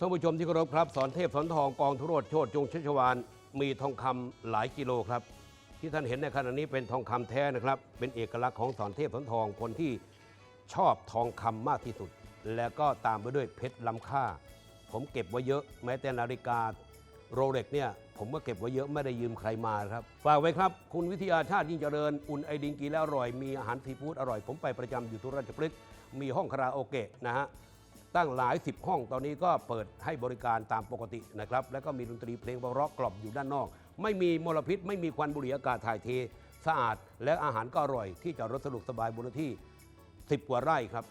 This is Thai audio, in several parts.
ท่านผู้ชมที่เคารพครับ สอนเทพสอนทองกองทุรดโชดจงชัชวานมีทองคำหลายกิโลครับ ที่ท่านเห็นในขณะนี้เป็นทองคำแท้นะครับ เป็นเอกลักษณ์ของสอนเทพสอนทองคนที่ชอบทองคำมากที่สุด แล้วก็ตามไปด้วยเพชรล้ำค่า ผมเก็บไว้เยอะ แม้แต่นาฬิกาโรเล็กเนี่ยผมก็เก็บไว้เยอะไม่ได้ยืมใครมาครับ ฝากไว้ครับ คุณวิทยาชาติยิ่งเจริญ อุ่นไอดิงกินแล้วอร่อย มีอาหารซีฟู้ดอร่อย ผมไปประจำอยู่ทุราชพฤกษ์มีห้องคาราโอเกะนะฮะ ตั้งหลายสิบห้องตอนนี้ก็เปิดให้บริการตามปกตินะครับ แล้วก็มีดนตรีเพลงร็อกกล่อมอยู่ด้านนอก ไม่มีมลพิษ ไม่มีควันบุหรี่อากาศถ่ายเท สะอาด และอาหารก็อร่อย ที่จอดรถสะดวกสบายบนที่ 10 กว่าไร่ครับ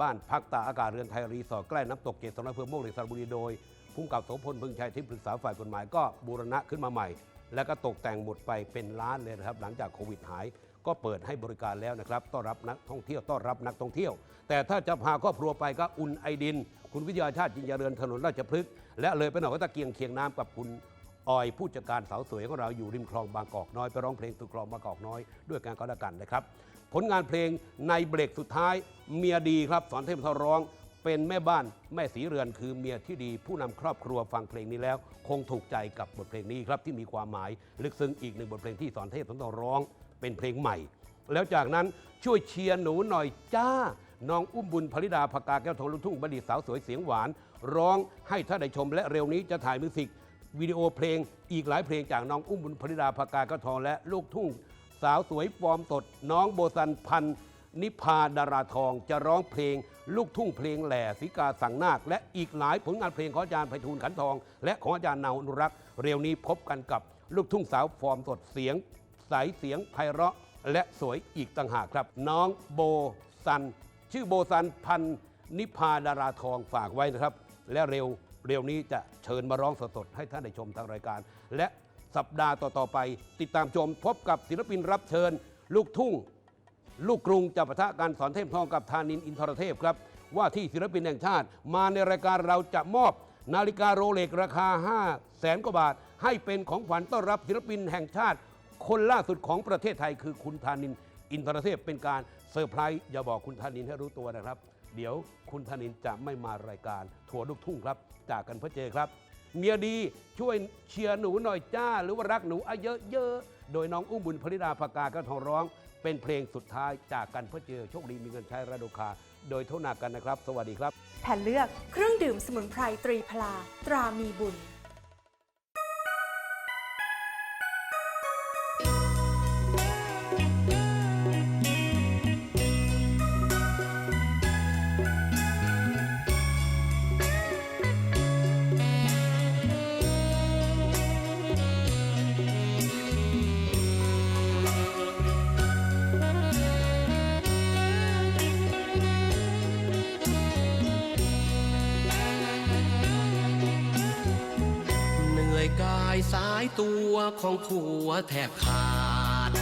บ้านพักตาอากาศเรือนไทยรีสอร์ทใกล้น้ำตกเกศรอำเภอโมกเหล็กสระบุรีโดยผู้กำกับโสพลพึงชัยที่ปรึกษาฝ่ายกฎหมายก็บูรณะขึ้นมาใหม่ แล้วก็ตกแต่งหมดไปเป็นล้านเลยนะครับ หลังจากโควิดหาย ก็เปิดให้บริการแล้วนะครับต้อนรับนักท่องเที่ยวต้อนรับนักท่องเที่ยว แต่ถ้าจะพาครอบครัวไปก็อุ่นไอดิน คุณวิทยาชาติจินยาเจริญถนนราชพฤกษ์และเลยไปหน่อยก็ตะเกียงเคียงน้ำกับคุณออยผู้จัดการสาวสวยของเราอยู่ริมคลองบางกอกน้อยไปร้องเพลงสุดคลองบางกอกน้อยด้วยการก็แล้วกันนะครับ ผลงานเพลงในเบรกสุดท้ายเมียดีครับสอนเทพทร้องเป็นแม่บ้านแม่สีเรือนคือเมียที่ดี ผู้นำครอบครัวฟังเพลงนี้แล้ว คงถูกใจกับบทเพลงนี้ครับที่มีความหมายลึกซึ้งอีกหนึ่งบทเพลงที่สอนเทพสอนทร้อง เป็นเพลงใหม่ แล้วจากนั้นช่วยเชียร์หนูหน่อยจ้า น้องอุ้มบุญภริดาภกาแก้วทองลูกทุ่งบัณฑิตสาวสวยเสียงหวาน ร้องให้ท่านได้ชมและเร็วนี้จะถ่ายมิวสิกวิดีโอเพลงอีกหลายเพลงจากน้องอุ้มบุญภริดาภกาแก้วทองและลูกทุ่ง สาวสวยฟอร์มสดน้องโบซันพันธ์นิพาดาราทองจะร้องเพลง ลูกทุ่งเพลงแหล่สิกาสังนาค และอีกหลายผลงานเพลงของอาจารย์ไพฑูรย์ขันทอง และของอาจารย์นาวอนุรักษ์เร็วนี้พบกันกับลูกทุ่งสาวฟอร์มสดเสียง ใสเสียงไพเราะและสวยอีกต่างหากครับ น้องโบซัน ชื่อโบซันพันนิพาดาราทองฝากไว้นะครับ และเร็วเร็วนี้จะเชิญมาร้องสดๆให้ท่านได้ชมทางรายการ และสัปดาห์ต่อๆไป ติดตามชมพบกับศิลปินรับเชิญ ลูกทุ่ง ลูกกรุงจะปะทะการสอนเทพทองกับธานินอินทรเทพครับ ว่าที่ศิลปินแห่งชาติ มาในรายการเราจะมอบ นาฬิกาโรเล็กราคา5แสนกว่าบาท ให้เป็นของขวัญต้อนรับศิลปินแห่งชาติ คนล่าสุดของประเทศไทยคือคุณธานิน อินทรเทพเป็นการเซอร์ไพรส์อย่าบอกคุณธานินให้รู้ตัวนะครับ เดี๋ยวคุณธานินจะไม่มารายการทัวลูกทุ่งครับ จากกันพื่อเจครับเมียดีช่วยเชียร์หนูหน่อยจ้า หรือว่ารักหนูอะเยอะๆ โดยน้องอุ้มบุญภริดาภากาก็ทองร้อง เป็นเพลงสุดท้ายจากกันเพื่อเจอโชคดีมีเงินใช้ระดคา โดยโทษนากันนะครับ สวัสดีครับ แผ่นเลือกเครื่องดื่มสมุนไพรตรีพลาตรามีบุญ ตัวของผัวแทบขาด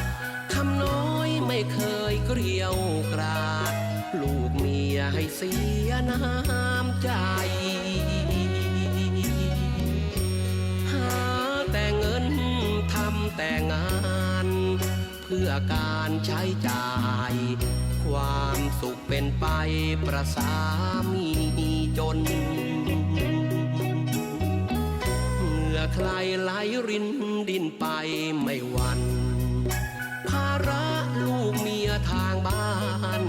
คำน้อยไม่เคยเกลียวกราด ลูกเมียให้เสียน้ำใจ หาแต่เงินทำแต่งาน เพื่อการใช้จ่าย ความสุขเป็นไปประสามีจน ใครไหลรินดินไปไม่หวันภาระลูกเมียทางบ้าน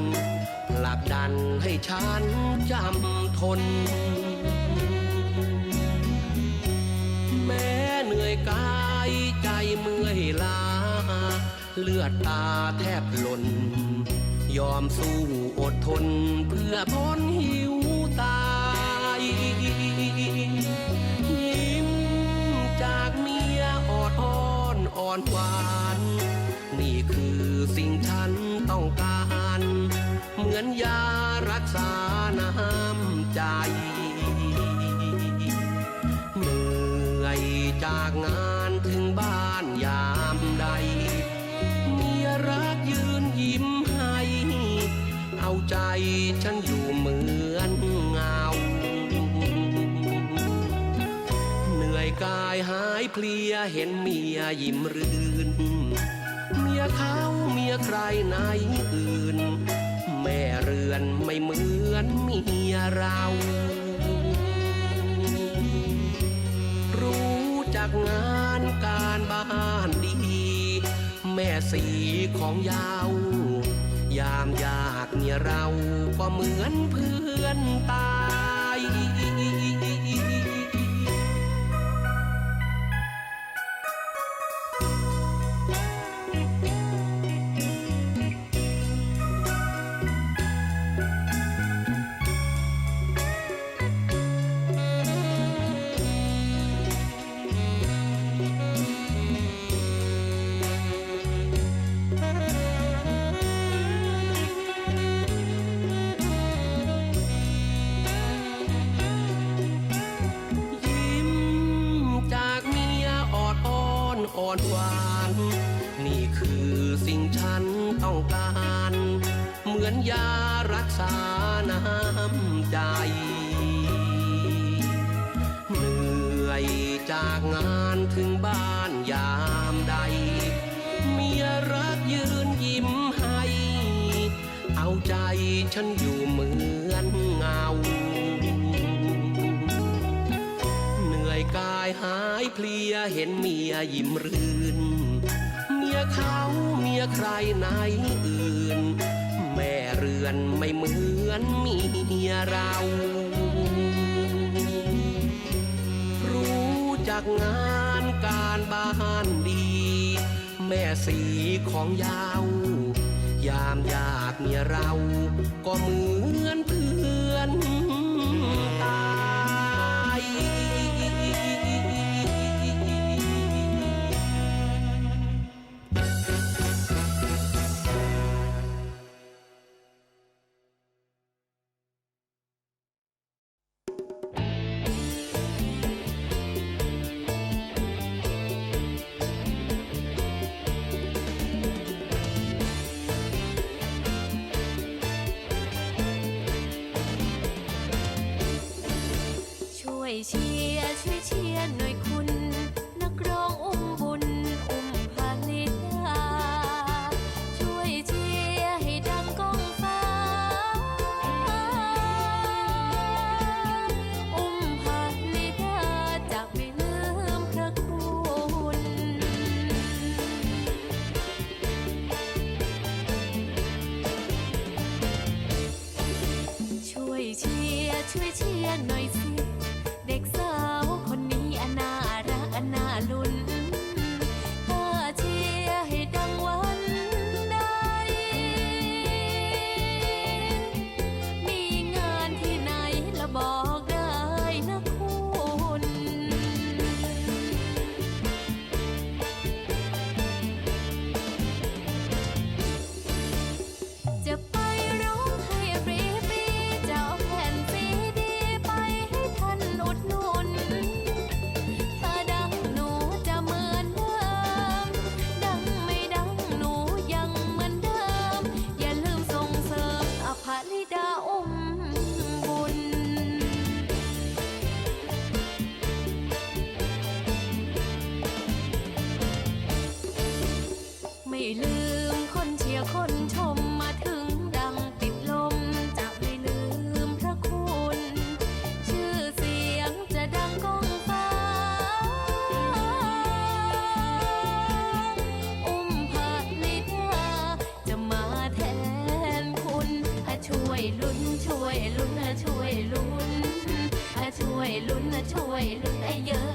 ผลักดันให้ฉันจำทน แม้เหนื่อยกายใจเมื่อยล้าเลือดตาแทบหล่น ยอมสู้อดทนเพื่อพ้นหิว อนหวาน นี่คือสิ่งฉันต้องการ เหมือนยารักษาน้ำใจ เหนื่อยจากงานถึงบ้านยามใด เมียรักยืนยิ้มให้ เอาใจฉัน กายหายเพลียเห็นเมียยิ้มรื่น เมียเขาเมียใครไหนอื่น แม่เรือนไม่เหมือนเมียเรา รู้จักงานการบ้านดี แม่สีของยาว ยามยากเนี่ยเราก็เหมือนเพื่อนตาย หวาน นี่คือสิ่งฉันต้องการ เหมือนยารักษาน้ำใจ เหนื่อยจากงานถึงบ้านยามใด เมียรักยืนยิ้มให้ เอาใจฉันอยู่เหมือนเงาายหายเพลียเห็นเมียยิ้มรื่น เมียเขาเมียใครไหนอื่น แม่เรือนไม่เหมือนเมียเรา รู้จักงานการบ้านดี แม่สีของยาว ยามอยากเมียเราก็เหมือนเพื่อน ช่วยเคนชมมาถึงดังติดลมจะไม่ลืมพระคุณ ชื่อเสียงจะดังก้องฟ้า อุ้มพาลิดาจะมาแทนคุณให้ช่วยลุ้นช่วยลุ้นให้ช่วยลุ้นให้ช่วยลุ้นให้ช่วยลุ้นให้เยอะเยอะ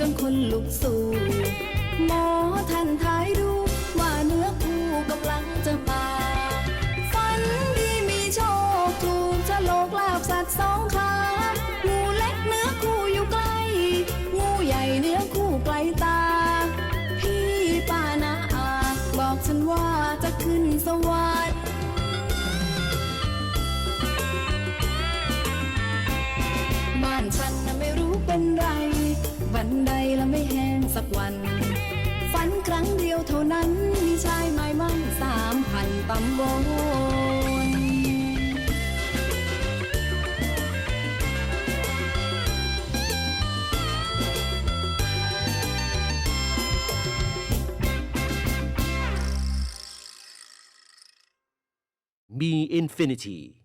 จนคนลุกสู้หมอท่านทายดูว่าเนื้อคู่กำลังจะบา Me Infinity.